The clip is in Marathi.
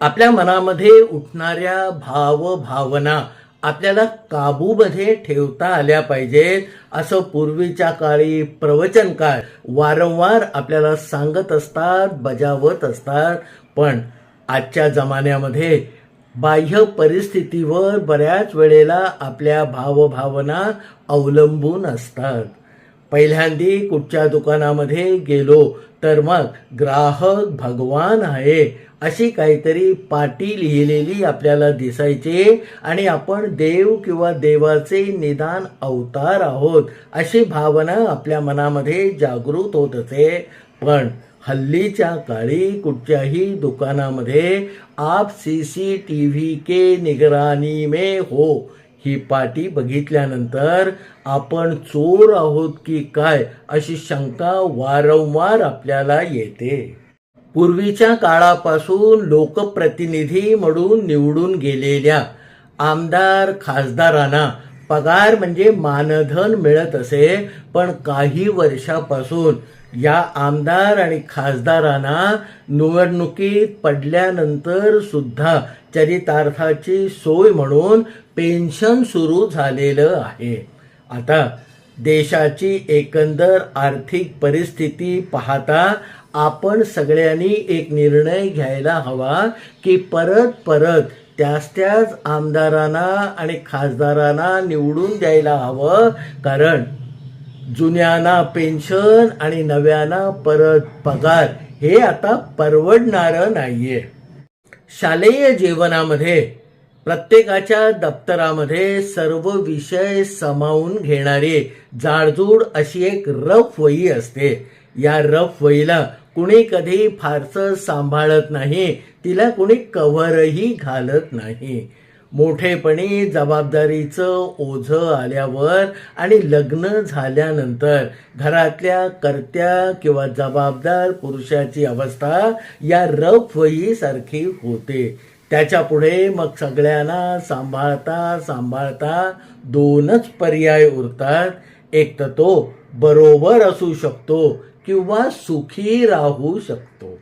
आपल्या मनामध्ये उठणाऱ्या भाव भावना आपल्याला काबूमध्ये ठेवता आल्या पाहिजेत. असं पूर्वीच्या काळी प्रवचन काळ वारंवार आपल्याला सांगत असतात बजावत असतात. पण आजच्या जमान्यामध्ये बाह्य परिस्थितीवर बऱ्याच वेळेला आपल्या भावभावना अवलंबून असतात. पहिल्यांदी कुठच्या दुकानामध्ये गेलो तर मग ग्राहक भगवान आहे अशी काहीतरी पाटी लिहिलेली आपल्याला दिसायची आणि आपण देव किंवा देवाचे निदान अवतार आहोत अशी भावना आपल्या मनामध्ये जागृत होत असे. पण हल्लीच्या काळी कुठच्याही दुकानामध्ये आप सी सी टी व्ही के निगरानी में हो ही पाटी बघितल्यानंतर आपण चोर आहोत की काय अशी शंका वारंवार आपल्याला येते. पूर्वीच्या काळापासून लोकप्रतिनिधी म्हणून निवडून गेलेल्या आमदार खासदारांना पगार म्हणजे मानधन मिळत असे पण काही वर्षापासून या आमदार आणि खासदारांना निवडणुकीत पडल्यानंतर सुद्धा चरितार्थाची सोय म्हणून पेन्शन सुरू झालेलं आहे. आता देशाची एकंदर आर्थिक परिस्थिती पाहता आपण सगळ्यांनी एक निर्णय घ्यायला हवा की परत परत त्याच त्याच आमदारांना आणि खासदारांना निवडून द्यायला हवं. कारण जुन्यांना पेन्शन आणि नव्याना परत पगार. हे आता परवडणारं नाहीये. शालेय जीवनामध्ये प्रत्येकाच्या दप्तरामध्ये सर्व विषय सामावून घेणारी जाडजूड अशी एक रफ वही असते. या रफ वहीला कुणी कधी फारसं सांभाळत नाही तिला कुणी कव्हरही घालत नाही. मोठेपणी जबाबदारीचं ओझं आल्यावर आणि लग्न झाल्यानंतर घरातल्या कर्त्या किंवा जबाबदार पुरुषाची अवस्था या रफ वहीसारखी होते. त्याच्या पुढे मग सगळ्यांना सांभाळता सांभाळता दोनच पर्याय उरतात. एक तर तो बरोबर असू शकतो किंवा सुखी राहू शकतो.